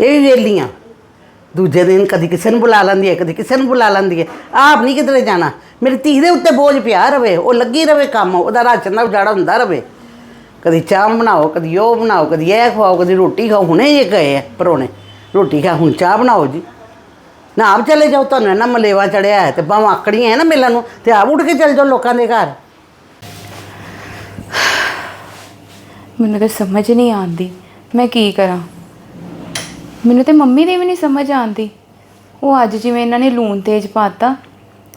ਇਹ ਵੀ ਵੇਲੀਆਂ। ਦੂਜੇ ਦਿਨ ਕਦੀ ਕਿਸੇ ਨੂੰ ਬੁਲਾ ਲੈਂਦੀ ਹੈ, ਕਦੀ ਕਿਸੇ ਨੂੰ ਬੁਲਾ ਲੈਂਦੀ ਹੈ। ਆਪ ਨਹੀਂ ਕਿਧਰੇ ਜਾਣਾ। ਮੇਰੀ ਧੀ ਦੇ ਉੱਤੇ ਬੋਝ ਪਿਆ ਰਵੇ, ਉਹ ਲੱਗੀ ਰਵੇ ਕੰਮ, ਉਹਦਾ ਰਾਸ਼ਨ ਦਾ ਉਜਾੜਾ ਹੁੰਦਾ ਰਵੇ। ਕਦੀ ਚਾਹ ਬਣਾਓ, ਕਦੀ ਉਹ ਬਣਾਓ, ਕਦੀ ਇਹ ਖਵਾਓ, ਕਦੀ ਰੋਟੀ ਖਾਓ। ਹੁਣੇ ਇਹ ਗਏ ਆ ਪਰੋਣੇ। ਰੋਟੀ ਖਾ, ਹੁਣ ਚਾਹ ਬਣਾਓ ਜੀ। ਨਾ ਆਪ ਚਲੇ ਜਾਓ, ਤੁਹਾਨੂੰ ਇਹਨਾਂ ਮਲੇਵਾ ਚੜਿਆ ਹੈ ਤੇ ਬਾਹਾਂ ਆਕੜੀਆਂ ਹੈ ਨਾ ਮਿਲਣ ਨੂੰ, ਤੇ ਆਪ ਉੱਠ ਕੇ ਚਲ ਜਾਓ ਲੋਕਾਂ ਦੇ ਘਰ। ਮੈਨੂੰ ਤਾਂ ਸਮਝ ਨਹੀਂ ਆਉਂਦੀ। ਮੈਂ ਕੀ ਕਰਾਂ? ਮੈਨੂੰ ਤੇ ਮੰਮੀ ਦੀ ਵੀ ਨਹੀਂ ਸਮਝ ਆਉਂਦੀ। ਉਹ ਅੱਜ ਜਿਵੇਂ ਇਹਨਾਂ ਨੇ ਲੂਣ ਤੇਜ਼ ਪਾਤਾ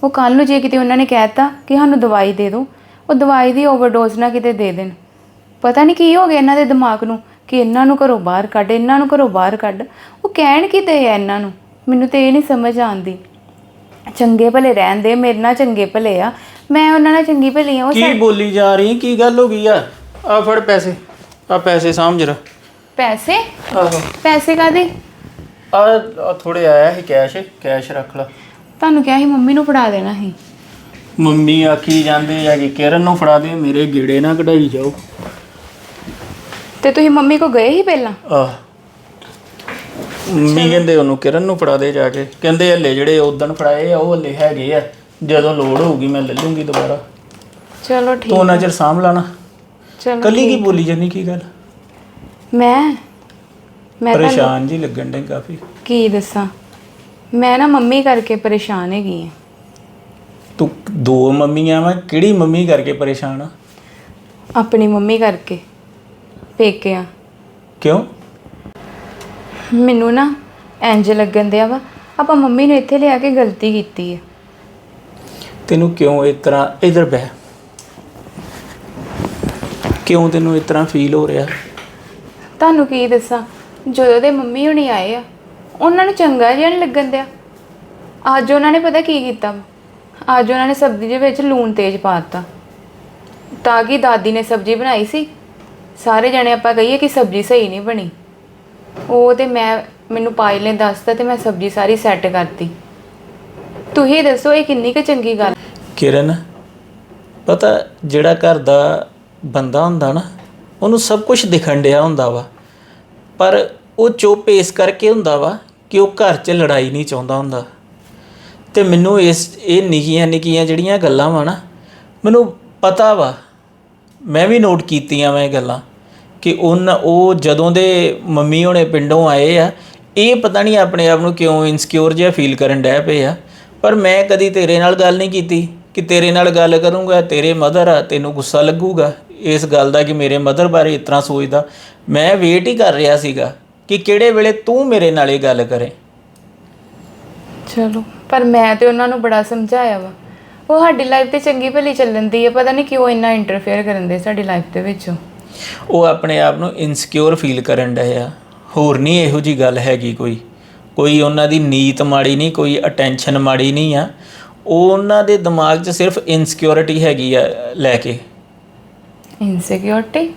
ਉਹ ਕੱਲ ਨੂੰ ਜੇ ਕਿਤੇ ਉਹਨਾਂ ਨੇ ਕਹਿਤਾ ਕਿ ਸਾਨੂੰ ਦਵਾਈ ਦੇ ਦਿਓ ਉਹ ਦਵਾਈ ਦੀ ਓਵਰਡੋਜ਼ ਨਾ ਕਿਤੇ ਦੇ ਦੇਣ। ਪਤਾ ਨਹੀਂ ਕੀ ਹੋ ਗਿਆ ਇਹਨਾਂ ਦੇ ਦਿਮਾਗ ਨੂੰ ਕਿ ਇਹਨਾਂ ਨੂੰ ਘਰੋਂ ਬਾਹਰ ਕੱਢ ਇਹਨਾਂ ਨੂੰ ਘਰੋਂ ਬਾਹਰ ਕੱਢ। ਉਹ ਕਹਿਣ ਕੀ ਤੇ ਆ ਇਹਨਾਂ ਨੂੰ? ਮੈਨੂੰ ਤੇ ਇਹ ਨਹੀਂ ਸਮਝ ਆਉਂਦੀ। ਚੰਗੇ ਭਲੇ ਰਹਿੰਦੇ ਮੇਰੇ ਨਾਲ ਚੰਗੇ ਭਲੇ ਆ ਮੈਂ ਉਹਨਾਂ ਨਾਲ ਚੰਗੀ ਭਲੀ ਆ ਉਹ ਕੀ ਬੋਲੀ ਜਾ ਰਹੀ ਕੀ ਗੱਲ ਹੋ ਗਈ ਆ? ਆ ਫੜ ਪੈਸੇ ਆ ਪੈਸੇ ਸਾਂਭ ਜਰਾ। ਪੈਸੇ? ਆਹੋ। ਪੈਸੇ ਕਾਦੇ ਆ ਥੋੜੇ ਆਇਆ ਸੀ ਕੈਸ਼ ਕੈਸ਼ ਰੱਖ ਲਾ। ਤੁਹਾਨੂੰ ਕਿਹਾ ਸੀ ਮੰਮੀ ਨੂੰ ਫੜਾ ਦੇਣਾ ਸੀ। ਮੰਮੀ ਆਖੀ ਜਾਂਦੇ ਆ ਕਿ ਕਿਰਨ ਨੂੰ ਫੜਾ ਦੇ ਮੇਰੇ ਗੇੜੇ ਨਾ ਕਢਾਈ ਜਾਓ। ਤੇ ਤੁਸੀਂ ਮੰਮੀ ਕੋ ਗਏ ਸੀ ਪਹਿਲਾਂ? ਆਹ। ਮੰਮੀ ਕਹਿੰਦੇ ਉਹਨੂੰ ਕਿਰਨ ਨੂੰ ਫੜਾ ਦੇ ਜਾ ਕੇ। ਕਹਿੰਦੇ ਹੱਲੇ ਜਿਹੜੇ ਉਦਣ ਫੜਾਏ ਆ ਉਹ ਹੱਲੇ ਹੈਗੇ ਆ। ਜਦੋਂ ਲੋੜ ਹੋਊਗੀ ਮੈਂ ਲੈ ਲੂੰਗੀ ਦੁਬਾਰਾ। ਚਲੋ ਠੀਕ ਤੂੰ ਉਹਨਾਂ ਚਿਰ ਸਾਂਭ ਲਾਣਾ। ਚਲੋ ਕੱਲੀ ਕੀ ਬੋਲੀ ਜਾਨੀ ਕੀ ਗੱਲ? ਮੈਂ? ਮੈਂ ਤੁਹਾਨੂੰ ਪਰੇਸ਼ਾਨ ਜੀ ਲੱਗਣ ਡੇ ਕਾਫੀ। ਕੀ ਦੱਸਾਂ? ਮੈਂ ਨਾ ਮੰਮੀ ਕਰਕੇ ਪਰੇਸ਼ਾਨ ਹੈਗੀ ਆ। ਤੂੰ ਦੋ ਮੰਮੀਆਂ ਵਾ ਕਿਹੜੀ ਮੰਮੀ ਕਰਕੇ ਪਰੇਸ਼ਾਨ ਆ? ਆਪਣੀ ਮੰਮੀ ਕਰਕੇ ਪੇਕਿਆਂ। ਕਿਉਂ? ਮੈਨੂੰ ਨਾ ਇੰਜ ਲੱਗਣ ਦਿਆ ਵਾ ਆਪਾਂ ਮੰਮੀ ਨੂੰ ਇੱਥੇ ਲਿਆ ਕੇ ਗਲਤੀ ਕੀਤੀ ਹੈ ਤੈਨੂੰ ਕਿਉਂ ਇਸ ਤਰ੍ਹਾਂ ਇਧਰ ਬਹਿ? ਕਿਉਂ ਤੈਨੂੰ ਇਸ ਤਰ੍ਹਾਂ ਫੀਲ ਹੋ ਰਿਹਾ? ਤੁਹਾਨੂੰ ਕੀ ਦੱਸਾਂ? ਜਦੋਂ ਦੇ ਮੰਮੀ ਹੁਣੀ ਆਏ ਆ, ਉਹਨਾਂ ਨੂੰ ਚੰਗਾ ਜਿਹਾ ਨਹੀਂ ਲੱਗਣ ਦਿਆ। ਅੱਜ ਉਹਨਾਂ ਨੇ ਪਤਾ ਕੀ ਕੀਤਾ ਵਾ? ਅੱਜ ਉਹਨਾਂ ਨੇ ਸਬਜ਼ੀ ਦੇ ਵਿੱਚ ਲੂਣ ਤੇਜ਼ ਪਾ ਦਿੱਤਾ। ਤਾਂ ਕਿ ਦਾਦੀ ਨੇ ਸਬਜ਼ੀ ਬਣਾਈ ਸੀ, ਸਾਰੇ ਜਣੇ ਆਪਾਂ ਕਹੀਏ ਕਿ ਸਬਜ਼ੀ ਸਹੀ ਨਹੀਂ ਬਣੀ। ਉਹ ਤੇ ਮੈਂ, ਮੈਨੂੰ ਪਾਇਲ ਨੇ ਦੱਸਤਾ ਤੇ ਮੈਂ ਸਬਜ਼ੀ ਸਾਰੀ ਸੈੱਟ ਕਰਤੀ। ਤੁਸੀਂ ਦੱਸੋ ਇਹ ਕਿੰਨੀ ਕੁ ਚੰਗੀ ਗੱਲ? ਕਿਰਨ, ਪਤਾ ਜਿਹੜਾ ਘਰ ਦਾ ਬੰਦਾ ਹੁੰਦਾ ਨਾ ਉਹਨੂੰ ਸਭ ਕੁਝ ਦਿਖਣ ਡਿਆ ਹੁੰਦਾ ਵਾ। ਪਰ ਉਹ ਚੁੱਪ ਇਸ ਕਰਕੇ ਹੁੰਦਾ ਵਾ ਕਿ ਉਹ ਘਰ 'ਚ ਲੜਾਈ ਨਹੀਂ ਚਾਹੁੰਦਾ ਹੁੰਦਾ। ਤੇ ਮੈਨੂੰ ਇਸ, ਇਹ ਨਿੱਕੀਆਂ ਨਿੱਕੀਆਂ ਜਿਹੜੀਆਂ ਗੱਲਾਂ ਵਾ ਨਾ, ਮੈਨੂੰ ਪਤਾ ਵਾ। ਮੈਂ ਵੀ ਨੋਟ ਕੀਤੀਆਂ ਮੈਂ ਇਹ ਗੱਲਾਂ ਕਿ ਉਹਨਾਂ ਉਹ ਜਦੋਂ ਦੇ ਮੰਮੀ ਹੋਣੇ ਪਿੰਡੋਂ ਆਏ ਆ, ਇਹ ਪਤਾ ਨਹੀਂ ਆਪਣੇ ਆਪ ਨੂੰ ਕਿਉਂ ਇਨਸਿਕਿਉਰ ਜਿਹਾ ਫੀਲ ਕਰਨ ਡੈ ਪਏ ਆ। ਪਰ ਮੈਂ ਕਦੀ ਤੇਰੇ ਨਾਲ ਗੱਲ ਨਹੀਂ ਕੀਤੀ, ਕਿ ਤੇਰੇ ਨਾਲ ਗੱਲ ਕਰੂੰਗਾ, ਤੇਰੇ ਮਦਰ ਆ, ਤੈਨੂੰ ਗੁੱਸਾ ਲੱਗੂਗਾ। ਇਸ ਗੱਲ ਦਾ ਕਿ ਮੇਰੇ ਮਦਰ ਬਾਰੇ ਤਰ੍ਹਾਂ ਸੋਚਦਾ। ਮੈਂ ਵੇਟ ਹੀ ਕਰ ਰਿਹਾ ਸੀਗਾ ਕਿ ਕਿਹੜੇ ਵੇਲੇ ਤੂੰ ਮੇਰੇ ਨਾਲ ਇਹ ਗੱਲ ਕਰੇ। ਚਲੋ ਪਰ ਮੈਂ ਤੇ ਉਹਨਾਂ ਨੂੰ ਬੜਾ ਸਮਝਾਇਆ ਵਾ। ਉਹ ਸਾਡੀ ਲਾਈਫ ਤੇ ਚੰਗੀ ਭਲੀ ਚੱਲਣ ਦੀ ਹੈ ਪਤਾ ਨਹੀਂ ਕਿਉਂ ਇੰਨਾ ਇੰਟਰਫੇਅਰ ਕਰਨ ਦੇ ਸਾਡੀ ਲਾਈਫ ਦੇ ਵਿੱਚ। ਉਹ ਆਪਣੇ ਆਪ ਨੂੰ ਇਨਸਿਕਿਉਰ ਫੀਲ ਕਰਨ ਡਏ ਆ। ਹੋਰ ਨਹੀਂ ਇਹੋ ਜੀ ਗੱਲ ਹੈਗੀ ਕੋਈ। ਕੋਈ ਉਹਨਾਂ ਦੀ ਨੀਤ ਮਾੜੀ ਨਹੀਂ ਕੋਈ ਅਟੈਂਸ਼ਨ ਮਾੜੀ ਨਹੀਂ ਆ। ਉਹ ਉਹਨਾਂ ਦੇ ਦਿਮਾਗ 'ਚ ਸਿਰਫ ਇਨਸਿਕਿਉਰਿਟੀ ਹੈਗੀ ਆ ਲੈ ਕੇ। ਇਨਸਿਕਿਉਰਿਟੀ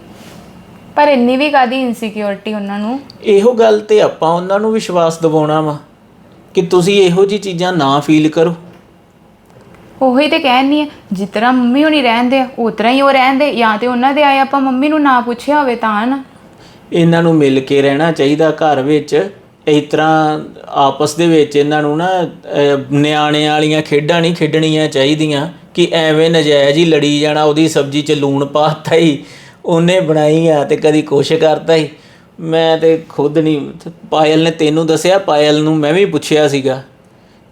ਪਰ ਇੰਨੀ ਵੀ ਕਾਦੀ ਇਨਸਿਕਿਉਰਿਟੀ ਉਹਨਾਂ ਨੂੰ? ਇਹੋ ਗੱਲ ਤੇ ਆਪਾਂ ਉਹਨਾਂ ਨੂੰ ਵਿਸ਼ਵਾਸ ਦਿਵਾਉਣਾ ਵਾ ਕਿ ਤੁਸੀਂ ਇਹੋ ਜੀ ਚੀਜ਼ਾਂ ਨਾ ਫੀਲ ਕਰੋ। ਉਹੀ ਤੇ ਕਹਿਣੀ ਹੈ ਤਰ੍ਹਾਂ ਮੰਮੀ ਹੋਣੀ ਰਹਿੰਦੇ ਆ ਉਸ ਤਰ੍ਹਾਂ ਹੀ ਉਹ ਰਹਿੰਦੇ ਜਾਂ ਤੇ ਉਹਨਾਂ ਦੇ ਆਏ ਆਪਾਂ ਮੰਮੀ ਨੂੰ ਨਾ ਪੁੱਛਿਆ ਹੋਵੇ ਤਾਂ ਨਾ। ਇਹਨਾਂ ਨੂੰ ਮਿਲ ਕੇ ਰਹਿਣਾ ਚਾਹੀਦਾ ਘਰ ਵਿੱਚ ਇਸ ਤਰ੍ਹਾਂ ਆਪਸ ਦੇ ਵਿੱਚ ਇਹਨਾਂ ਨੂੰ ਨਾ ਅਹ, ਨਿਆਣਿਆਂ ਵਾਲੀਆਂ ਖੇਡਾਂ ਨਹੀਂ ਖੇਡਣੀਆਂ ਚਾਹੀਦੀਆਂ। ਕਿ ਐਵੇਂ ਨਜਾਇਜ਼ ਹੀ ਲੜੀ ਜਾਣਾ ਉਹਦੀ ਸਬਜ਼ੀ 'ਚ ਲੂਣ ਪਾਤਾ ਹੀ ਉਹਨੇ ਬਣਾਈ ਆ ਤੇ ਕਦੀ ਕੁਛ ਕਰਤਾ ਹੀ। ਮੈਂ ਤੇ ਖੁਦ ਨਹੀਂ ਪਾਇਲ ਨੇ ਤੈਨੂੰ ਦੱਸਿਆ ਪਾਇਲ ਨੂੰ ਮੈਂ ਵੀ ਪੁੱਛਿਆ ਸੀਗਾ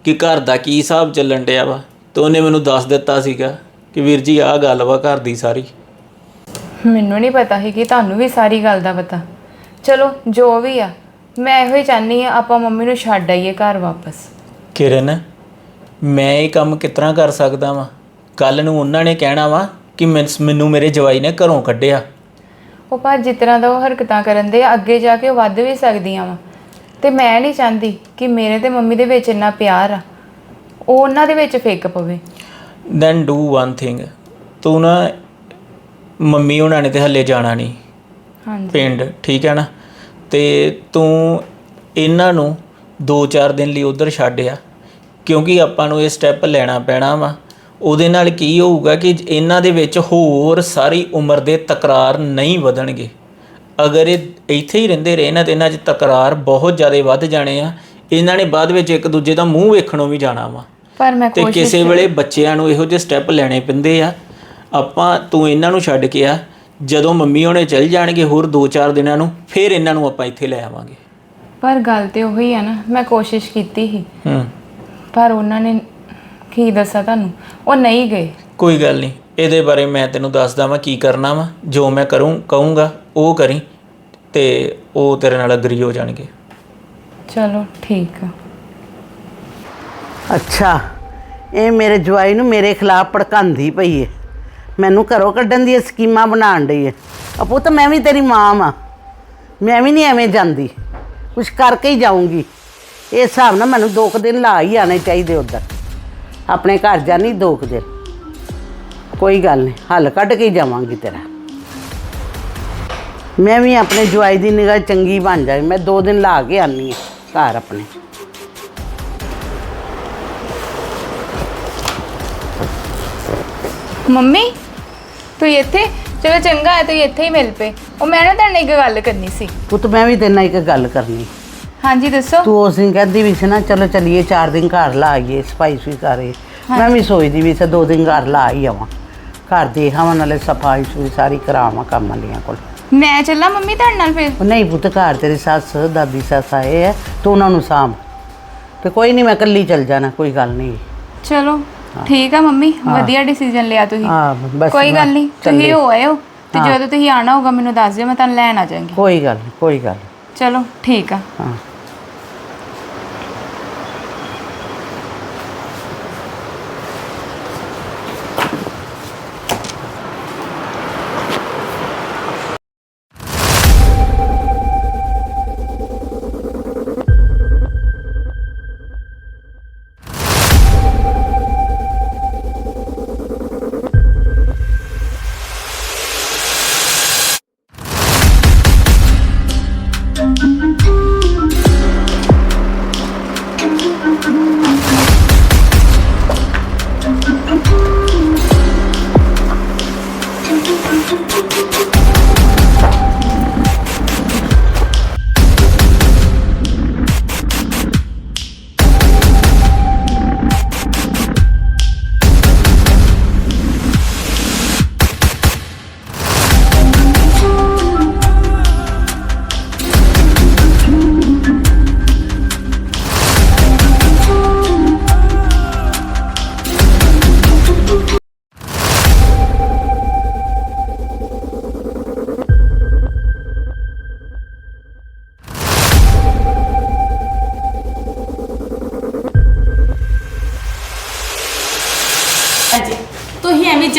ਕਿ ਘਰ ਦਾ ਕੀ ਹਿਸਾਬ ਚੱਲਣ ਡਿਆ ਵਾ ਤੇ ਉਹਨੇ ਮੈਨੂੰ ਦੱਸ ਦਿੱਤਾ ਸੀਗਾ ਕਿ ਵੀਰ ਜੀ ਆਹ ਗੱਲ ਵਾ ਘਰ ਦੀ ਸਾਰੀ। ਮੈਨੂੰ ਨਹੀਂ ਪਤਾ ਸੀ ਕਿ ਤੁਹਾਨੂੰ ਵੀ ਸਾਰੀ ਗੱਲ ਦਾ ਪਤਾ। ਚਲੋ ਜੋ ਵੀ ਆ ਮੈਂ ਇਹੋ ਹੀ ਚਾਹਨੀ ਆ ਆਪਾਂ ਮੰਮੀ ਨੂੰ ਛੱਡ ਆਈਏ ਘਰ ਵਾਪਸ। ਕਿਰਨ ਮੈਂ ਇਹ ਕੰਮ ਕਿਤਨਾ ਕਰ ਸਕਦਾ ਵਾਂ? ਕੱਲ ਨੂੰ ਉਹਨਾਂ ਨੇ ਕਹਿਣਾ ਵਾ ਕਿ ਮੈਨ- ਮੈਨੂੰ ਮੇਰੇ ਜਵਾਈ ਨੇ ਘਰੋਂ ਕੱਢਿਆ। ਉਹ ਪਰ ਜਿਸ ਤਰ੍ਹਾਂ ਦਾ ਉਹ ਹਰਕਤਾਂ ਕਰਨ ਦੇ ਆ, ਅੱਗੇ ਜਾ ਕੇ ਉਹ ਵੱਧ ਵੀ ਸਕਦੀਆਂ ਵਾ। ਤੇ ਮੈਂ ਨਹੀਂ ਚਾਹੁੰਦੀ ਕਿ ਮੇਰੇ ਤੇ ਮੰਮੀ ਦੇ ਵਿੱਚ ਇੰਨਾ ਪਿਆਰ ਆ। ਉਹ ਉਹਨਾਂ ਦੇ ਵਿੱਚ ਫੇਕ ਪਵੇ। ਦੈਨ ਡੂ ਵਨ ਥਿੰਗ ਤੂੰ ਨਾ ਮੰਮੀ ਉਹਨਾਂ ਨੇ ਤੇ ਹੱਲੇ ਜਾਣਾ ਨਹੀਂ। ਹਾਂਜੀ। ਪਿੰਡ ਠੀਕ ਹੈ ਨਾ? ਤੇ ਤੂੰ ਇਹਨਾਂ ਨੂੰ 2-4 ਦਿਨ ਲਈ ਉਧਰ ਛੱਡਿਆ ਕਿਉਂਕਿ ਆਪਾਂ ਨੂੰ ਇਹ ਸਟੈਪ ਲੈਣਾ ਪੈਣਾ ਵਾ। ਉਹਦੇ ਨਾਲ ਕੀ ਹੋਊਗਾ ਕਿ ਇਹਨਾਂ ਦੇ ਵਿੱਚ ਹੋਰ ਸਾਰੀ ਉਮਰ ਦੇ ਤਕਰਾਰ ਨਹੀਂ ਵਧਣਗੇ। ਅਗਰ ਇਹ ਇੱਥੇ ਹੀ ਰਹਿੰਦੇ ਰਹੇ ਨਾ ਤੇ ਇਹਨਾਂ 'ਚ ਤਕਰਾਰ ਬਹੁਤ ਜ਼ਿਆਦਾ ਵੱਧ ਜਾਣੇ ਆ। ਇਹਨਾਂ ਨੇ ਬਾਅਦ ਵਿੱਚ ਇੱਕ ਦੂਜੇ ਦਾ ਮੂੰਹ ਵੇਖਣੋਂ ਵੀ ਜਾਣਾ ਵਾ। ਪਰ ਮੈਂ ਤੇ ਕਿਸੇ ਵੇਲੇ ਬੱਚਿਆਂ ਨੂੰ ਇਹੋ ਜਿਹੇ ਸਟੈਪ ਲੈਣੇ ਪੈਂਦੇ ਆ। ਆਪਾਂ ਤੂੰ ਇਹਨਾਂ ਨੂੰ ਛੱਡ ਕੇ ਆ। ਜਦੋਂ ਮੰਮੀ ਹੋਣੇ ਚੱਲ ਜਾਣਗੇ ਹੋਰ 2-4 ਦਿਨਾਂ ਨੂੰ ਫਿਰ ਇਹਨਾਂ ਨੂੰ ਆਪਾਂ ਇੱਥੇ ਲੈ ਆਵਾਂਗੇ। ਪਰ ਗੱਲ ਤੇ ਉਹੀ ਆ ਨਾ ਮੈਂ ਕੋਸ਼ਿਸ਼ ਕੀਤੀ ਸੀ। ਹੂੰ। ਪਰ ਉਹਨਾਂ ਨੇ ਕੀ ਦੱਸਾਂ ਤੁਹਾਨੂੰ? ਉਹ ਨਹੀਂ ਗਏ। ਕੋਈ ਗੱਲ ਨਹੀਂ। ਇਹਦੇ ਬਾਰੇ ਮੈਂ ਤੈਨੂੰ ਦੱਸਦਾ ਵਾਂ ਕੀ ਕਰਨਾ ਵਾ। ਜੋ ਮੈਂ ਕਰੂੰ ਕਹੂੰਗਾ ਉਹ ਕਰੀ ਤੇ ਉਹ ਤੇਰੇ ਨਾਲ ਅਗਰੀ ਹੋ ਜਾਣਗੇ। ਚਲੋ ਠੀਕ ਆ। ਅੱਛਾ। ਇਹ ਮੇਰੇ ਜਵਾਈ ਨੂੰ ਮੇਰੇ ਖਿਲਾਫ ਭੜਕਾਉਂਦੀ ਪਈ ਏ। ਮੈਨੂੰ ਘਰੋਂ ਕੱਢਣ ਦੀਆਂ ਸਕੀਮਾਂ ਬਣਾਉਣ ਡਈ ਏ। ਅਪੋ ਤਾਂ ਮੈਂ ਵੀ ਤੇਰੀ ਮਾਂ ਵਾਂ। ਮੈਂ ਵੀ ਨਹੀਂ ਐਵੇਂ ਜਾਂਦੀ। ਕੁਛ ਕਰਕੇ ਹੀ ਜਾਊਂਗੀ। ਇਹ ਹਿਸਾਬ ਨਾਲ ਮੈਨੂੰ ਦੋ ਕੁ ਦਿਨ ਲਾ ਹੀ ਆਣੇ ਚਾਹੀਦੇ ਉੱਧਰ। ਆਪਣੇ ਘਰ ਜਾਣੀ ਦੋ ਕੁ ਦਿਨ ਕੋਈ ਗੱਲ ਨਹੀਂ ਹੱਲ ਕੱਢ ਕੇ ਹੀ ਜਾਵਾਂਗੀ ਤੇਰਾ ਮੈਂ ਵੀ ਆਪਣੇ ਜਵਾਈ ਦੀ ਨਿਗਾਹ ਚੰਗੀ ਬਣ ਜਾਏ ਮੈਂ ਦੋ ਦਿਨ ਲਾ ਕੇ ਆਨੀ ਹਾਂ ਘਰ ਆਪਣੇ ਮੰਮੀ ਤੂੰ ਇੱਥੇ ਚਲੋ ਚੰਗਾ ਹੈ ਤੂੰ ਇੱਥੇ ਹੀ ਮਿਲ ਪਏ ਉਹ ਮੈਂ ਨਾ ਤੁਹਾਡੇ ਨਾਲ ਇੱਕ ਗੱਲ ਕਰਨੀ ਸੀ ਪੁੱਤ ਮੈਂ ਵੀ ਤੇਰੇ ਨਾਲ ਇੱਕ ਗੱਲ ਕਰਨੀ ਹਾਂਜੀ ਦੱਸੋ। ਤੂੰ ਉਸ ਦਿਨ ਕਹਿੰਦੀ ਵੀ ਸੀ ਨਾ ਚਲੋ ਚਲੀਏ ਚਾਰ ਦਿਨ ਘਰ ਲਾ ਆਈਏ ਸਫ਼ਾਈ ਸੁਈ ਕਰੇ ਮੈਂ ਵੀ ਸੋਚਦੀ ਵੀ ਸੀ ਦੋ ਦਿਨ ਘਰ ਲਾ ਆਈ ਆਵਾਂ। ਘਰ ਦੇ ਹਵਾਂ ਨਾਲੇ ਸਫ਼ਾਈ ਸੁਈ ਸਾਰੀ ਕਰਾਵਾਂ ਕੰਮ ਵਾਲੀਆਂ ਕੋਲ। ਮੈਂ ਚੱਲਾਂ ਮੰਮੀ ਤੁਹਾਡੇ ਨਾਲ ਫਿਰ? ਉਹ ਨਹੀਂ ਪੁੱਤ ਘਰ ਤੇਰੀ ਸੱਸ ਦਾਦੀ ਸੱਸ ਆਏ ਹੈ ਤੂੰ ਉਹਨਾਂ ਨੂੰ ਸਾਂਭ। ਤੇ ਕੋਈ ਨਹੀਂ ਮੈਂ ਇਕੱਲੀ ਚੱਲ ਜਾਣਾ ਕੋਈ ਗੱਲ ਨਹੀਂ। ਚਲੋ ਠੀਕ ਆ ਮੰਮੀ ਵਧੀਆ ਡਿਸੀਜਨ ਲਿਆ ਤੁਸੀਂ। ਹਾਂ ਬਸ ਕੋਈ ਗੱਲ ਨਹੀਂ। ਤੁਸੀਂ ਹੋ ਆਇਓ ਤੇ ਜਦੋਂ ਤੁਸੀਂ ਆਣਾ ਹੋਗਾ ਮੈਨੂੰ ਦੱਸ ਦਿਓ ਮੈਂ ਤੁਹਾਨੂੰ ਲੈਣ ਆ ਜਾਵਾਂਗੀ। ਕੋਈ ਗੱਲ ਨੀ, ਕੋਈ ਗੱਲ ਨੀ। ਚਲੋ ਠੀਕ ਆ। ਹਾਂ।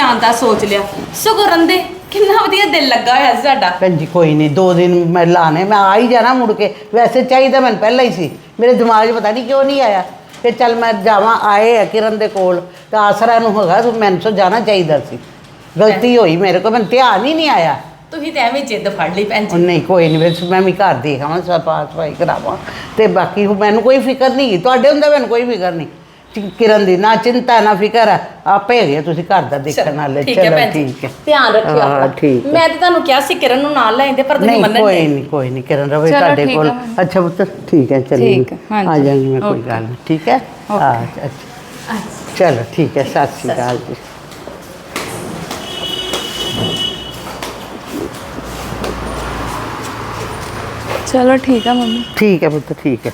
ਜਾਣ ਦਾ ਸੋਚ ਲਿਆ। ਸਗੋਂ ਰੰਦੇ ਕਿੰਨਾ ਵਧੀਆ ਦਿਲ ਲੱਗਾ ਹੋਇਆ ਸੀ ਸਾਡਾ। ਭੈਣ ਜੀ ਕੋਈ ਨਹੀਂ ਦੋ ਦਿਨ ਮੈਂ ਲਾਣੇ ਮੈਂ ਆ ਹੀ ਜਾਣਾ ਮੁੜ ਕੇ। ਵੈਸੇ ਚਾਹੀਦਾ ਮੈਨੂੰ ਪਹਿਲਾਂ ਹੀ ਸੀ। ਮੇਰੇ ਦਿਮਾਗ 'ਚ ਪਤਾ ਨਹੀਂ ਕਿਉਂ ਨਹੀਂ ਆਇਆ। ਤੇ ਚੱਲ ਮੈਂ ਜਾਵਾਂ ਆਏ ਆ ਕਿਰਨ ਦੇ ਕੋਲ। ਤੇ ਆਸਰਾ ਨੂੰ ਹੋਗਾ ਤੂੰ ਮੈਨੂੰ ਸੋ ਜਾਣਾ ਚਾਹੀਦਾ ਸੀ। ਗਲਤੀ ਹੋਈ ਮੇਰੇ ਕੋਲ ਮੈਨੂੰ ਧਿਆਨ ਹੀ ਨਹੀਂ ਆਇਆ। ਤੁਸੀਂ ਤੇ ਐਵੇਂ ਜਿੱਦ ਫੜ ਲਈ ਭੈਣ ਉਹ ਜੀ ਨਹੀਂ ਕੋਈ ਨਹੀਂ ਬਸ ਮੈਂ ਵੀ ਘਰ ਦੇਖਾਵਾਂ ਸਫਾ ਸਫ਼ਾਈ ਕਰਾਵਾਂ। ਤੇ ਬਾਕੀ ਹੁਣ ਮੈਨੂੰ ਕੋਈ ਫਿਕਰ ਨਹੀਂ ਤੁਹਾਡੇ ਹੁੰਦਾ ਮੈਨੂੰ ਕੋਈ ਫਿਕਰ ਨਹੀਂ। ਚਿ- ਕਿਰਨ ਦੀ ਨਾ ਚਿੰਤਾ ਨਾ ਫਿਕਰ ਆਪੇ ਹੈਗੇ ਤੁਸੀਂ ਘਰ ਦਾ ਦੇਖਣ ਵਾਲੇ ਠੀਕ ਹੈ ਚਲੋ ਭੈਣ ਜੀ ਠੀਕ ਹੈ। ਧਿਆਨ ਰੱਖਿਓ ਹਾਂ, ਆਪਣਾ। ਠੀਕ ਹੈ। ਮੈਂ ਤੇ ਤੁਹਾਨੂੰ ਕਿਹਾ ਸੀ ਕਿਰਨ ਨੂੰ ਨਾਲ ਲੈ ਆਂਦੇ ਪਰ ਤੁਸੀਂ ਨਹੀਂ ਮੰਨਣ ਕੋਈ ਨਹੀਂ। ਕੋਈ ਨਹੀਂ ਕਿਰਨ ਰਵੇ ਚਲੋ ਤੁਹਾਡੇ ਠੀਕ ਕੋਲ। ਆ। ਅੱਛਾ ਪੁੱਤਰ ਠੀਕ ਹੈ ਚੱਲੀ ਠੀਕ ਹੈ, ਹਾਂਜੀ। ਆ ਜਾਵਾਂਗੀ ਮੈਂ ਕੋਈ। ਗੱਲ ਨਹੀਂ ਠੀਕ ਹੈ? ਹਾਂ ਅੱਛਾ। ਚਲੋ ਠੀਕ ਹੈ ਸਤਿ ਸ਼੍ਰੀ ਅਕਾਲ ਜੀ। ਚਲੋ ਠੀਕ ਆ ਮੰਮੀ। ਠੀਕ ਹੈ ਪੁੱਤ ਠੀਕ ਹੈ।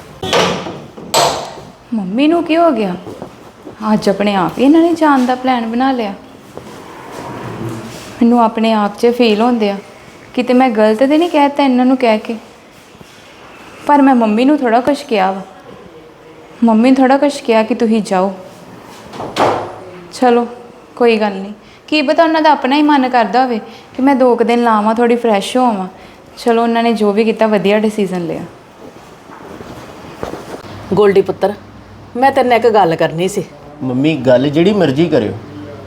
ਮੰਮੀ ਨੂੰ ਕੀ ਹੋ ਗਿਆ? ਅੱਜ ਆਪਣੇ ਆਪ ਹੀ ਇਹਨਾਂ ਨੇ ਜਾਣ ਦਾ ਪਲਾਨ ਬਣਾ ਲਿਆ। ਮੈਨੂੰ ਆਪਣੇ ਆਪ 'ਚ ਫੀਲ ਹੁੰਦੇ ਆ। ਕਿਤੇ ਮੈਂ ਗਲਤ ਤੇ ਨਹੀਂ ਕਹਿਤਾ ਇਹਨਾਂ ਨੂੰ ਕਹਿ ਕੇ। ਪਰ ਮੈਂ ਮੰਮੀ ਨੂੰ ਥੋੜਾ ਕੁਝ ਕਿਹਾ ਵਾ। ਮੰਮੀ ਨੂੰ ਥੋੜਾ ਕੁਝ ਕਿਹਾ ਕਿ ਤੁਸੀਂ ਜਾਓ। ਚਲੋ, ਕੋਈ ਗੱਲ ਨਹੀਂ। ਕੀ ਪਤਾ ਉਹਨਾਂ ਦਾ ਆਪਣਾ ਹੀ ਮਨ ਕਰਦਾ ਹੋਵੇ ਕਿ ਮੈਂ ਦੋ ਕੁ ਦਿਨ ਲਾਵਾਂ ਥੋੜੀ ਫਰੈਸ਼ ਹੋਵਾਂ। ਚਲੋ, ਉਹਨਾਂ ਨੇ ਜੋ ਵੀ ਕੀਤਾ, ਵਧੀਆ ਡਿਸੀਜਨ ਲਿਆ। ਗੋਲਡੀ ਪੁੱਤਰ ਮੈਂ ਤੇਰੇ ਨਾਲ ਇੱਕ ਗੱਲ ਕਰਨੀ ਸੀ। ਮੰਮੀ ਗੱਲ ਜਿਹੜੀ ਮਰਜ਼ੀ ਕਰਿਓ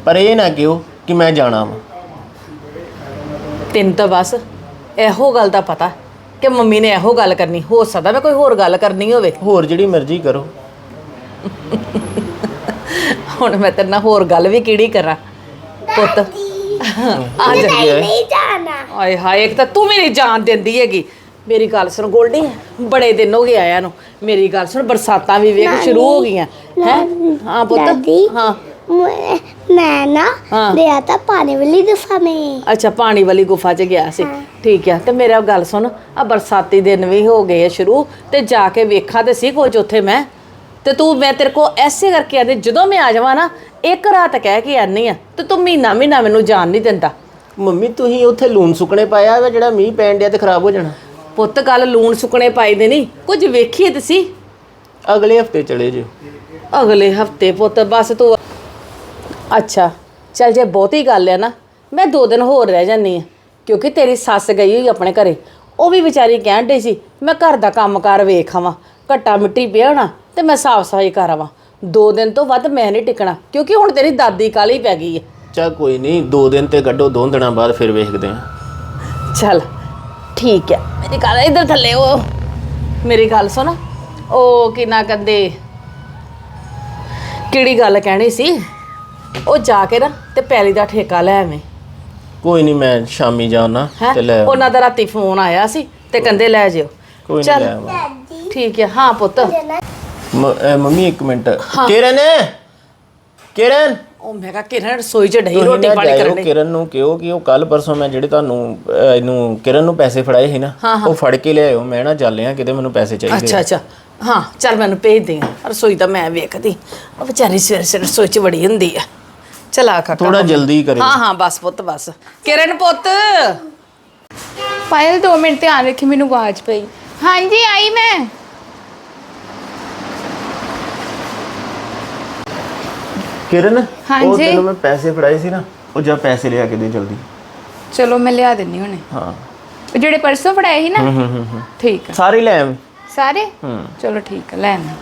ਪਰ ਇਹ ਨਾ ਕਿਹੋ ਕਿ ਮੈਂ ਜਾਣਾ ਵਾ। ਤੈਨੂੰ ਤਾਂ ਬਸ ਇਹੋ ਗੱਲ ਦਾ ਪਤਾ ਕਿ ਮੰਮੀ ਨੇ ਇਹੋ ਗੱਲ ਕਰਨੀ। ਹੋ ਸਕਦਾ ਮੈਂ ਕੋਈ ਹੋਰ ਗੱਲ ਕਰਨੀ ਹੋਵੇ। ਹੋਰ ਜਿਹੜੀ ਮਰਜ਼ੀ ਕਰੋ। ਹੁਣ ਮੈਂ ਤੇਰੇ ਨਾਲ ਹੋਰ ਗੱਲ ਵੀ ਕਿਹੜੀ ਕਰਾਂ? ਪੁੱਤ ਆ। ਜਾ ਨਹੀਂ ਜਾਣਾ। ਆਏ ਹਾਏ ਇੱਕ ਤਾਂ ਤੂੰ ਵੀ ਨਹੀਂ ਜਾਣ ਦਿੰਦੀ ਹੈਗੀ। ਮੇਰੀ ਗੱਲ ਸੁਣ ਗੋਲਡੀ ਬੜੇ ਦਿਨ ਹੋ ਗਏ ਆਇਆ ਨੂੰ। ਮੇਰੀ ਗੱਲ ਸੁਣ ਬਰਸਾਤਾਂ ਵੀ ਵੇਖ ਸ਼ੁਰੂ ਹੋ ਗਈਆਂ। ਹੈ? ਹਾਂ ਪੁੱਤ। ਦਾਦੀ। ਹਾਂ। ਮੈਂ ਮੈਂ ਨਾ ਹਾਂ। ਲਿਆ ਤਾਂ ਪਾਣੀ ਵਾਲੀ ਗੁਫਾ ਮੇਂ। ਅੱਛਾ ਪਾਣੀ ਵਾਲੀ ਗੁਫਾ 'ਚ ਗਿਆ ਸੀ। ਠੀਕ ਹੈ ਤੇ ਮੇਰਾ ਗੱਲ ਸੁਣ ਆ ਬਰਸਾਤੀ ਦਿਨ ਵੀ ਹੋ ਗਏ ਆ ਸ਼ੁਰੂ ਤੇ ਜਾ ਕੇ ਵੇਖਾਂ ਤੇ ਸੀ ਕੁਝ ਉੱਥੇ ਮੈਂ। ਤੇ ਤੂੰ ਮੈਂ ਤੇਰੇ ਕੋ ਐਸੇ ਕਰਕੇ ਆਂਦੇ ਜਦੋਂ ਮੈਂ ਆ ਜਾਵਾਂ ਨਾ ਇੱਕ ਰਾਤ ਕਹਿ ਕੇ ਆਨੀ ਆ ਤੇ ਤੂੰ ਮਹੀਨਾ ਮਹੀਨਾ ਮੈਨੂੰ ਜਾਣ ਨਹੀਂ ਦਿੰਦਾ। ਮੰਮੀ ਤੁਸੀਂ ਉੱਥੇ ਲੂਣ ਸੁੱਕਣੇ ਪਾਇਆ ਵਾ ਜਿਹੜਾ ਮੀਂਹ ਪੈਣ ਡਿਆ ਤੇ ਖਰਾਬ ਹੋ ਜਾਣਾ। ਪੁੱਤ ਗੱਲ ਲੂਣ ਸੁੱਕਣੇ ਪਾਈ ਦੇ ਨਹੀਂ ਕੁਝ ਵੇਖੀਏ ਤੇ ਸੀ। ਅਗਲੇ ਹਫ਼ਤੇ ਚਲੇ ਜਿਓ। ਅਗਲੇ ਹਫ਼ਤੇ ਪੁੱਤ ਬਸ ਤੂੰ ਅੱਛਾ ਚੱਲ ਜੇ ਬਹੁਤੀ ਗੱਲ ਹੈ ਨਾ ਮੈਂ ਦੋ ਦਿਨ ਹੋਰ ਰਹਿ ਜਾਨੀ ਆ ਕਿਉਂਕਿ ਤੇਰੀ ਸੱਸ ਗਈ ਹੋਈ ਆਪਣੇ ਘਰੇ। ਉਹ ਵੀ ਵਿਚਾਰੀ ਕਹਿਣ ਡਈ ਸੀ ਮੈਂ ਘਰ ਦਾ ਕੰਮਕਾਰ ਵੇਖ ਆਵਾਂ ਘੱਟਾ ਮਿੱਟੀ ਪਿਆ ਹੋਣਾ ਤੇ ਮੈਂ ਸਾਫ਼ ਸਫ਼ਾਈ ਕਰ ਆਵਾਂ। ਦੋ ਦਿਨ ਤੋਂ ਵੱਧ ਮੈਂ ਨਹੀਂ ਟਿਕਣਾ ਕਿਉਂਕਿ ਹੁਣ ਤੇਰੀ ਦਾਦੀ ਕਾਲੀ ਪੈ ਗਈ ਹੈ ਚਾ ਕੋਈ ਨਹੀਂ ਦੋ ਦਿਨ ਤੇ ਕੱਢੋ ਦੋ ਦਿਨਾਂ ਬਾਅਦ ਫਿਰ ਵੇਖਦੇ ਆ ਚੱਲ। ਠੀਕ ਹੈ। ਮੇਰੀ ਗੱਲ ਇੱਧਰ ਥੱਲੇ ਉਹ ਮੇਰੀ ਗੱਲ ਸੁਣ। ਉਹ ਕੀ ਨਾ ਕਹਿੰਦੇ ਕਿਹੜੀ ਗੱਲ ਕਹਿਣੀ ਸੀ? ਉਹ ਜਾ ਕੇ ਨਾ ਤੇ ਪੈਲੀ ਦਾ ਠੇਕਾ ਲੈ ਆਵੇਂ। ਕੋਈ ਨਹੀਂ ਮੈਂ ਸ਼ਾਮੀ ਜਾਣਾ ਹੈ? ਤੇ ਲੈ ਆਵਾਂ। ਉਹਨਾਂ ਦਾ ਰਾਤੀ ਫੋਨ ਆਇਆ ਸੀ ਤੇ ਕਹਿੰਦੇ ਲੈ ਜਿਓ। ਕੋਈ ਨਹੀਂ ਚੱਲ। ਲੈ ਆਵਾਂ। ਠੀਕ ਹੈ ਹਾਂ ਪੁੱਤ। ਮ- ਮੰਮੀ ਇੱਕ ਮਿੰਟ। ਕਿਰਨ! ਕਿਰਨ! ਉਹ ਮੈਂ ਕਿਹਾ ਕਿਰਨ ਰਸੋਈ 'ਚ ਤੁਸੀਂ ਰੋਟੀ ਪਾਣੀ ਕਰਨ ਡਈ। ਕਿਰਨ ਨੂੰ ਕਿਹੋ ਕਿ ਉਹ ਕੱਲ ਪਰਸੋਂ ਮੈਂ ਜਿਹੜੇ ਤੁਹਾਨੂੰ ਅਹ, ਇਹਨੂੰ ਕਿਰਨ ਨੂੰ ਪੈਸੇ ਫੜਾਏ ਸੀ ਨਾ ਉਹ ਫੜ ਕੇ ਲਿਆਇਓ। ਮੈਂ ਨਾ ਚੱਲਿਆ ਕਿਤੇ ਮੈਨੂੰ ਪੈਸੇ ਚਾਹੀਦੇ ਅੱਛਾ ਅੱਛਾ। ਹਾਂ ਚੱਲ ਮੈਨੂੰ ਭੇਜ ਦੇ। ਰਸੋਈ ਤਾਂ ਮੈਂ ਵੇਖਦੀ। ਉਹ ਵਿਚਾਰੀ ਸਵੇਰੇ ਸਵੇਰੇ ਰਸੋਈ 'ਚ ਵੜੀ ਹੁੰਦੀ ਆ। ਚਲਾ ਕਾਕਾ ਥੋੜਾ ਜਲਦੀ ਕਰਿਓ। ਹਾਂ ਹਾਂ ਬਸ ਪੁੱਤ ਬਸ। ਕਿਰਨ ਪੁੱਤ! ਪਾਇਲ 2 ਮਿੰਟ ਧਿਆਨ ਰੱਖੀ ਮੈਨੂੰ ਆਵਾਜ਼ ਪਈ। ਹਾਂਜੀ ਆਈ ਮੈਂ। ਕਿਰਨ ਉਹ ਹਾਂਜੀ। ਤੈਨੂੰ ਮੈਂ ਪੈਸੇ ਫੜਾਏ ਸੀ ਨਾ ਉਹ ਜਾ ਪੈਸੇ ਲਿਆ ਕੇ ਦੇ ਜਲਦੀ। ਚਲੋ ਮੈਂ ਲਿਆ ਦਿੰਨੀ ਹੁਣੇ। ਹਾਂ। ਉਹ ਜਿਹੜੇ ਪਰਸੋਂ ਫੜਾਏ ਸੀ ਨਾ ਹੂੰ ਹੂੰ ਹੂੰ ਠੀਕ ਆ। ਸਾਰੇ ਲੈ ਆਵੇਂ? ਸਾਰੇ? ਹੂੰ। ਚਲੋ ਠੀਕ ਆ ਲੈ ਆਵਾਂ।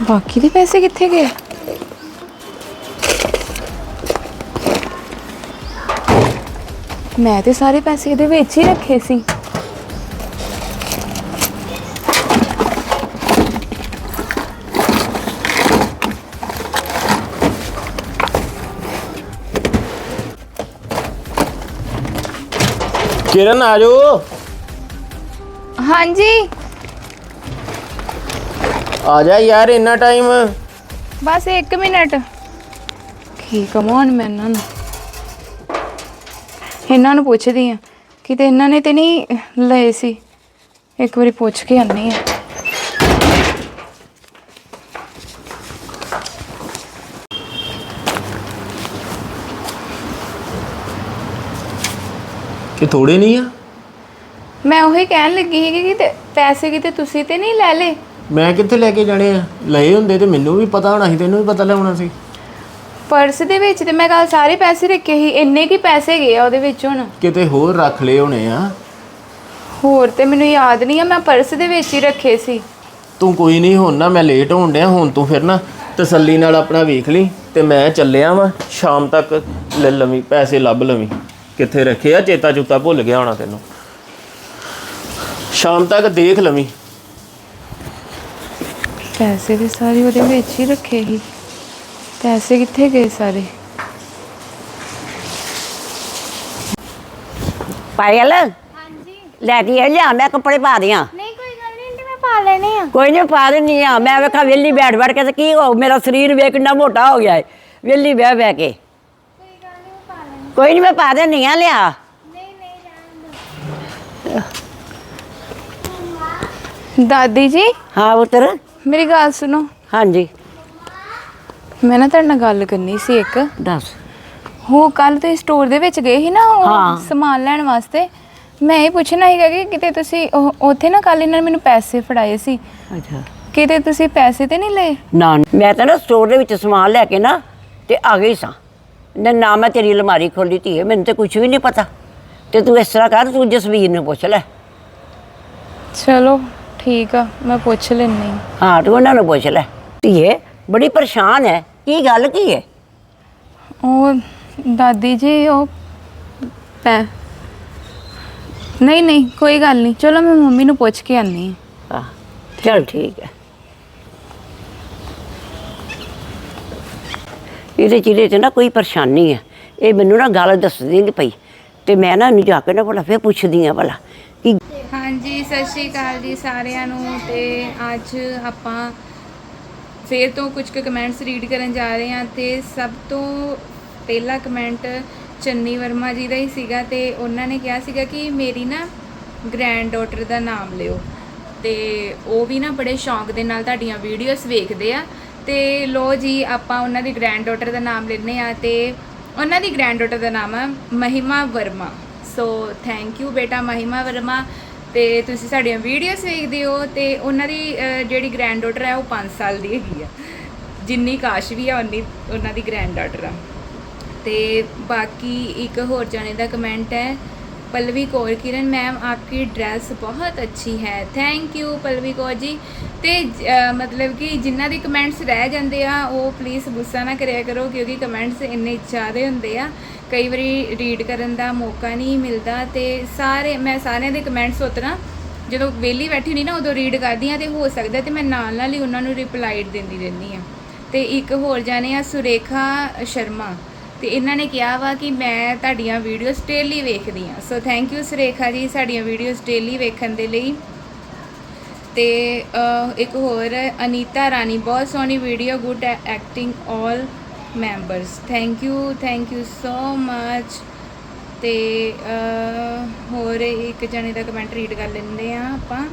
ਬਾਕੀ ਦੇ ਪੈਸੇ ਕਿੱਥੇ ਗਏ? ਮੈਂ ਤੇ ਸਾਰੇ ਪੈਸੇ ਇਹਦੇ ਵਿੱਚ ਹੀ ਰੱਖੇ ਸੀ। ਕਿਰਨ ਆ ਜਾਓ। ਹਾਂਜੀ। ਆ ਜਾ ਯਾਰ ਇੰਨਾ ਟਾਈਮ ਬਸ 1 ਮਿੰਟ। ਕੀ ਕਮਾਉਣ ਮੈਂ ਇਹਨਾਂ ਨੂੰ? ਇਹਨਾਂ ਨੂੰ ਪੁੱਛਦੀ ਆ ਕਿਤੇ ਇਹਨਾਂ ਨੇ ਤੇ ਨਹੀਂ ਲਏ ਸੀ? ਇੱਕ ਵਾਰੀ ਪੁੱਛ ਕੇ ਆਨੀ ਆ ਕਿ ਥੋੜੇ ਨਹੀਂ ਆ? ਮੈਂ ਉਹੀ ਕਹਿਣ ਲੱਗੀ ਸੀ ਕਿ ਤੇ ਪੈਸੇ ਕਿਤੇ ਤੁਸੀਂ ਤੇ ਨਹੀਂ ਲੈ ਲੇ ਮੈਂ ਕਿੱਥੇ ਲੈ ਕੇ ਜਾਣੇ ਆ? ਲਏ ਹੁੰਦੇ ਤੇ ਮੈਨੂੰ ਵੀ ਪਤਾ ਹੋਣਾ ਸੀ ਤੈਨੂੰ ਵੀ ਪਤਾ ਲਾਉਣਾ ਸੀ। ਪਰਸ ਦੇ ਵਿੱਚ ਤੇ ਮੈਂ ਕੱਲ ਸਾਰੇ ਪੈਸੇ ਰੱਖੇ ਸੀ ਇੰਨੇ ਕੀ ਪੈਸੇ ਗਏ ਆ ਉਹਦੇ ਵਿੱਚ ਹੁਣ? ਕਿਤੇ ਹੋਰ ਰੱਖ ਲਏ ਹੋਣੇ ਆ। ਹੋਰ ਤੇ ਮੈਨੂੰ ਯਾਦ ਨਹੀਂ ਆ ਮੈਂ ਪਰਸ ਦੇ ਵਿੱਚ ਹੀ ਰੱਖੇ ਸੀ। ਤੂੰ ਕੋਈ ਨਹੀਂ ਹੁਣ ਨਾ ਮੈਂ ਲੇਟ ਹੋਣ ਡਿਆ ਹੁਣ ਤੂੰ ਫਿਰ ਨਾ ਤਸੱਲੀ ਨਾਲ ਆਪਣਾ ਵੇਖ ਲਈ ਤੇ ਮੈਂ ਚੱਲਿਆ ਵਾਂ ਸ਼ਾਮ ਤੱਕ ਲੈ ਲਵੀਂ ਪੈਸੇ ਲੱਭ ਲਵੀਂ। ਕਿੱਥੇ ਰੱਖੇ ਆ ਚੇਤਾ ਚੁੱਤਾ ਭੁੱਲ ਗਿਆ ਹੋਣਾ ਤੈਨੂੰ। ਸ਼ਾਮ ਤੱਕ ਦੇਖ ਲਵੀਂ। ਪੈਸੇ ਵੀ ਸਾਰੇ ਉਹਦੇ ਵਿੱਚ ਹੀ ਰੱਖੇ ਸੀ। ਪੈਸੇ ਕਿੱਥੇ ਗਏ ਸਾਰੇ? ਪਾਇਲ? ਹਾਂਜੀ। ਲੈ ਆ ਲਿਆ ਮੈਂ ਕੱਪੜੇ ਪਾ ਦਿਆਂ। ਨਹੀਂ ਕੋਈ ਗੱਲ ਨਹੀਂ ਆਂਟੀ ਮੈਂ ਪਾ ਲੈਣੇ ਆ। ਕੋਈ ਨਹੀਂ ਪਾ ਦਿੰਨੀ ਆ। ਮੈਂ ਵੇਖਾ ਵਿਹਲੀ ਬੈਠ ਬੈਠ ਕੇ ਤੇ ਕੀ ਹੋ ਮੇਰਾ ਸਰੀਰ ਵੇਖ ਕਿੰਨਾ ਮੋਟਾ ਹੋ ਗਿਆ ਹੈ ਵਿਹਲੀ ਬਹਿ ਬਹਿ ਕੇ। ਕੋਈ ਨਹੀਂ ਮੈਂ ਪਾ ਦਿੰਨੀ ਆ ਲਿਆ। ਦਾਦੀ ਜੀ? ਹਾਂ ਪੁੱਤਰ। ਮੇਰੀ ਗੱਲ ਸੁਣੋ। ਹਾਂਜੀ। ਮੈਂ ਨਾ ਤੁਹਾਡੇ ਨਾਲ ਗੱਲ ਕਰਨੀ ਸੀ ਇੱਕ। ਦੱਸ। ਉਹ ਕੱਲ ਤੁਸੀਂ ਸਟੋਰ ਦੇ ਵਿੱਚ ਗਏ ਸੀ ਨਾ ਹਾਂ। ਉਹ ਸਮਾਨ ਲੈਣ ਵਾਸਤੇ। ਮੈਂ ਇਹ ਪੁੱਛਣਾ ਸੀਗਾ ਕਿ ਕਿਤੇ ਤੁਸੀਂ ਉਹ- ਉੱਥੇ ਨਾ ਕੱਲ ਇਹਨਾਂ ਨੇ ਮੈਨੂੰ ਪੈਸੇ ਫੜਾਏ ਸੀ। ਅੱਛਾ। ਕਿਤੇ ਤੁਸੀਂ ਪੈਸੇ ਤੇ ਨਹੀਂ ਲਏ? ਨਾ ਮੈਂ ਤਾਂ ਨਾ ਸਟੋਰ ਦੇ ਵਿੱਚ ਸਮਾਨ ਲੈ ਕੇ ਨਾ ਤੇ ਆ ਗਈ ਸਾਂ। ਨਾ ਨਾ ਮੈਂ ਤੇਰੀ ਅਲਮਾਰੀ ਖੋਲੀ ਧੀਏ ਮੈਨੂੰ ਤੇ ਕੁਝ ਵੀ ਨਹੀਂ ਪਤਾ। ਤੇ ਤੂੰ ਇਸ ਤਰ੍ਹਾਂ ਕਰ ਤੂੰ ਜਸਵੀਰ ਨੂੰ ਪੁੱਛ ਲੈ। ਚਲੋ। ਠੀਕ ਆ ਮੈਂ ਪੁੱਛ ਲੈਣੀ ਹਾਂ। ਤੂੰ ਉਹਨਾਂ ਨੂੰ ਪੁੱਛ ਲੈ। ਧੀਏ ਬੜੀ ਪਰੇਸ਼ਾਨ ਹੈ ਕੀ ਗੱਲ ਕੀ ਹੈ ਉਹ ਦਾਦੀ ਜੀ ਉਹ ਪੈ ਨਹੀਂ ਨਹੀਂ ਕੋਈ ਗੱਲ ਨਹੀਂ। ਚਲੋ ਮੈਂ ਮੰਮੀ ਨੂੰ ਪੁੱਛ ਕੇ ਆਨੀ ਹਾਂ। ਚਲ ਠੀਕ ਹੈ ਇਹਦੇ ਚਿਹਰੇ 'ਤੇ ਨਾ ਕੋਈ ਪਰੇਸ਼ਾਨੀ ਹੈ ਇਹ ਮੈਨੂੰ ਨਾ ਗੱਲ ਦੱਸਦੀ ਨਹੀਂ ਪਈ। ਤੇ ਮੈਂ ਨਾ ਇਹਨੂੰ ਜਾ ਕੇ ਨਾ ਭਲਾ ਫੇਰ ਪੁੱਛਦੀ ਆ ਭਲਾ। ਹਾਂਜੀ, ਸਤਿ ਸ਼੍ਰੀ ਅਕਾਲ ਜੀ ਸਾਰਿਆਂ ਨੂੰ ਤੇ ਅੱਜ ਆਪਾਂ ਫੇਰ ਤੋਂ ਕੁਝ ਕੁ ਕਮੈਂਟਸ ਰੀਡ ਕਰਨ ਜਾ ਰਹੇ ਹਾਂ ਤੇ ਸਭ ਤੋਂ ਪਹਿਲਾ ਕਮੈਂਟ ਚੰਨੀ ਵਰਮਾ ਜੀ ਦਾ ਹੀ ਸੀਗਾ ਤੇ ਉਹਨਾਂ ਨੇ ਕਿਹਾ ਸੀਗਾ ਕਿ ਮੇਰੀ ਨਾ ਗ੍ਰੈਂਡ ਡਾਟਰ ਦਾ ਨਾਮ ਲਿਓ ਤੇ ਉਹ ਵੀ ਨਾ ਬੜੇ ਸ਼ੌਂਕ ਦੇ ਨਾਲ ਤੁਹਾਡੀਆਂ ਵੀਡੀਓਜ਼ ਵੇਖਦੇ ਆ ਤੇ ਲੋ ਜੀ, ਆਪਾਂ ਉਹਨਾਂ ਦੀ ਗ੍ਰੈਂਡ ਡਾਟਰ ਦਾ ਨਾਮ ਲੈਣੇ ਆ ਤੇ ਉਹਨਾਂ ਦੀ ਗ੍ਰੈਂਡ ਡਾਟਰ ਦਾ ਨਾਮ ਹੈ ਮਹਿਮਾ ਵਰਮਾ। ਸੋ ਥੈਂਕ ਯੂ ਬੇਟਾ ਮਹਿਮਾ ਵਰਮਾ। ਤੇ ਤੁਸੀਂ ਸਾਡੀਆਂ ਵੀਡੀਓਜ਼ ਵੇਖਦੇ ਹੋ ਤੇ ਉਹਨਾਂ ਦੀ ਅਹ, ਜਿਹੜੀ ਗ੍ਰੈਂਡ ਡਾਟਰ ਹੈ ਉਹ 5 ਸਾਲ ਦੀ ਹੈਗੀ ਆ ਜਿੰਨੀ ਕਾਸ਼ ਵੀ ਆ ਉਨੀ ਉਹਨਾਂ ਦੀ ਗ੍ਰੈਂਡ ਡਾਟਰ ਆ ਤੇ ਬਾਕੀ ਇੱਕ ਹੋਰ ਜਾਣੇ ਦਾ ਕਮੈਂਟ ਹੈ ਪਲਵੀ ਕੌਰ किरण मैम आपकी ड्रेस बहुत अच्छी है थैंक यू ਪਲਵੀ ਕੌਰ ਜੀ ਤੇ ਅਹ, ਮਤਲਬ ਕਿ ਜਿਨ੍ਹਾਂ ਦੇ ਕਮੈਂਟਸ ਰਹਿ ਜਾਂਦੇ ਆ ਉਹ ਪਲੀਜ਼ ਗੁੱਸਾ ਨਾ ਕਰਿਆ ਕਰੋ ਕਿਉਂਕਿ ਕਮੈਂਟਸ ਇੰਨੇ ਜ਼ਿਆਦਾ ਹੁੰਦੇ ਆ ਕਈ ਵਾਰੀ ਰੀਡ ਕਰਨ ਦਾ ਮੌਕਾ ਨਹੀਂ ਮਿਲਦਾ ਤੇ ਸਾਰੇ, ਮੈਂ ਸਾਰਿਆਂ ਦੇ ਕਮੈਂਟਸ ਉਤਰਾ ਜਦੋਂ ਵਿਹਲੀ ਬੈਠੀ ਹੁੰਦੀ ਨਾ, ਉਦੋਂ ਰੀਡ ਕਰਦੀ ਆ ਤੇ ਹੋ ਸਕਦਾ ਤੇ ਮੈਂ ਨਾਲ ਨਾਲ ਹੀ ਉਹਨਾਂ ਨੂੰ ਰਿਪਲਾਈ ਦਿੰਦੀ ਰਹਿੰਦੀ ਆ ਤੇ ਇੱਕ ਹੋਰ ਜਾਣੇ ਆ ਸੁਰੇਖਾ ਸ਼ਰਮਾ, ਤੇ ਇਹਨਾਂ ਨੇ ਕਿਹਾ ਵਾ ਕਿ ਮੈਂ ਤੁਹਾਡੀਆਂ ਵੀਡੀਓਜ਼ ਡੇਲੀ ਵੇਖਦੀ ਆ so thank you Surekha ji ਸਾਡੀਆਂ ਵੀਡੀਓਜ਼ ਡੇਲੀ ਵੇਖਣ ਦੇ ਲਈ। ਤੇ ਇੱਕ ਹੋਰ ਅਨੀਤਾ ਰਾਣੀ, ਬਹੁਤ ਸੋਹਣੀ video good acting 올 members. Thank you thank you so much ਤੇ ਹੋਰ ਇੱਕ ਜਣੇ ਦਾ ਕਮੈਂਟ ਰੀਡ ਕਰ ਲੈਂਦੇ ਆ ਆਪਾਂ।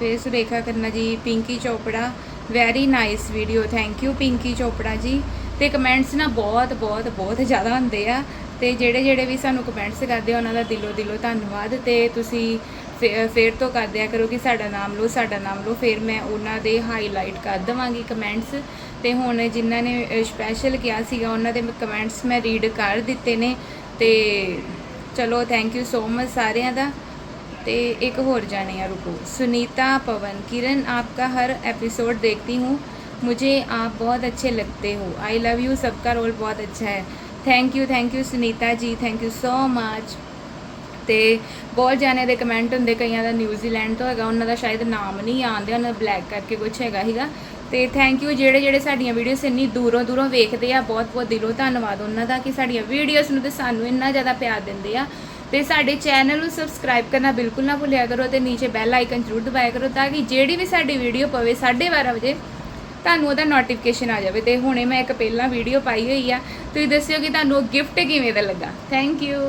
ਫਿਰ Surekha Karna ji, Pinky Chopra. Very nice video thank you Pinky Chopra ji. ਤੇ ਕਮੈਂਟਸ ਨਾ ਬਹੁਤ ਬਹੁਤ ਬਹੁਤ ਜ਼ਿਆਦਾ ਹੁੰਦੇ ਆ। ਤੇ ਜਿਹੜੇ ਜਿਹੜੇ ਵੀ ਸਾਨੂੰ ਕਮੈਂਟਸ ਕਰਦੇ ਆ, ਉਹਨਾਂ ਦਾ ਦਿਲੋਂ ਦਿਲੋਂ ਧੰਨਵਾਦ। ਤੇ ਤੁਸੀਂ ਫੇ- ਫੇਰ ਤੋਂ ਕਰਦਿਆ ਕਰੋ ਕਿ ਸਾਡਾ ਨਾਮ ਲਓ, ਸਾਡਾ ਨਾਮ ਲਓ। ਫਿਰ ਮੈਂ ਉਹਨਾਂ ਦੇ ਹਾਈਲਾਈਟ ਕਰ ਦਵਾਂਗੀ ਕਮੈਂਟਸ ਤੇ ਹੁਣ ਜਿਨ੍ਹਾਂ ਨੇ ਸਪੈਸ਼ਲ ਕਿਹਾ ਸੀਗਾ ਉਹਨਾਂ ਦੇ ਕਮੈਂਟਸ ਮੈਂ ਰੀਡ ਕਰ ਦਿੱਤੇ ਨੇ ਤੇ ਚਲੋ ਥੈਂਕ ਯੂ ਸੋ ਮਚ ਸਾਰਿਆਂ ਦਾ ਤੇ एक और जाने या रुको सुनीता पवन किरण आपका हर एपिसोड देखती हूँ मुझे आप बहुत अच्छे लगते हो आई लव यू सबका रोल बहुत अच्छा है thank you thank you Sunita ji thank you so much ਤੇ ਬਹੁਤ ਜਾਣਿਆਂ ਦੇ ਕਮੈਂਟ ਹੁੰਦੇ ਕਈਆਂ ਦਾ ਨਿਊਜ਼ੀਲੈਂਡ ਤੋਂ ਹੈਗਾ ਉਹਨਾਂ ਦਾ ਸ਼ਾਇਦ ਨਾਮ ਨਹੀਂ ਆਉਂਦੇ ਉਹਨਾਂ ਦਾ ਬਲੈਕ ਕਰਕੇ ਕੁਝ ਹੈਗਾ ਹੀਗਾ ਤੇ ਥੈਂਕ ਯੂ ਜਿਹੜੇ ਜਿਹੜੇ ਸਾਡੀਆਂ ਵੀਡੀਓਜ਼ ਇੰਨੀ ਦੂਰੋਂ ਦੂਰੋਂ ਵੇਖਦੇ ਆ, ਬਹੁਤ ਬਹੁਤ ਦਿਲੋਂ ਧੰਨਵਾਦ ਉਹਨਾਂ ਦਾ ਕਿ ਸਾਡੀਆਂ ਵੀਡੀਓਜ਼ ਨੂੰ ਤੇ ਸਾਨੂੰ ਇੰਨਾ ਜ਼ਿਆਦਾ ਪਿਆਰ ਦਿੰਦੇ ਆ। ਤੇ ਸਾਡੇ ਚੈਨਲ ਨੂੰ ਸਬਸਕ੍ਰਾਈਬ ਕਰਨਾ ਬਿਲਕੁਲ ਨਾ ਭੁੱਲਿਆ ਕਰੋ ਤੇ ਨੀਚੇ ਬੈਲ ਆਈਕਨ ਜ਼ਰੂਰ ਦਬਾਇਆ ਕਰੋ ਤਾਂ ਕਿ ਜਿਹੜੀ ਵੀ ਸਾਡੀ ਵੀਡੀਓ ਪਵੇ 12:30 ਵਜੇ, ਤੁਹਾਨੂੰ ਉਹਦਾ ਨੋਟੀਫਿਕੇਸ਼ਨ ਆ ਜਾਵੇ। ਤੇ ਹੁਣੇ ਮੈਂ ਇੱਕ ਪਹਿਲਾਂ ਵੀਡੀਓ ਪਾਈ ਹੋਈ ਆ। ਤੁਸੀਂ ਦੱਸਿਓ ਕਿ ਤੁਹਾਨੂੰ ਉਹ ਗਿਫਟ ਕਿਵੇਂ ਦਾ ਲੱਗਾ। Thank you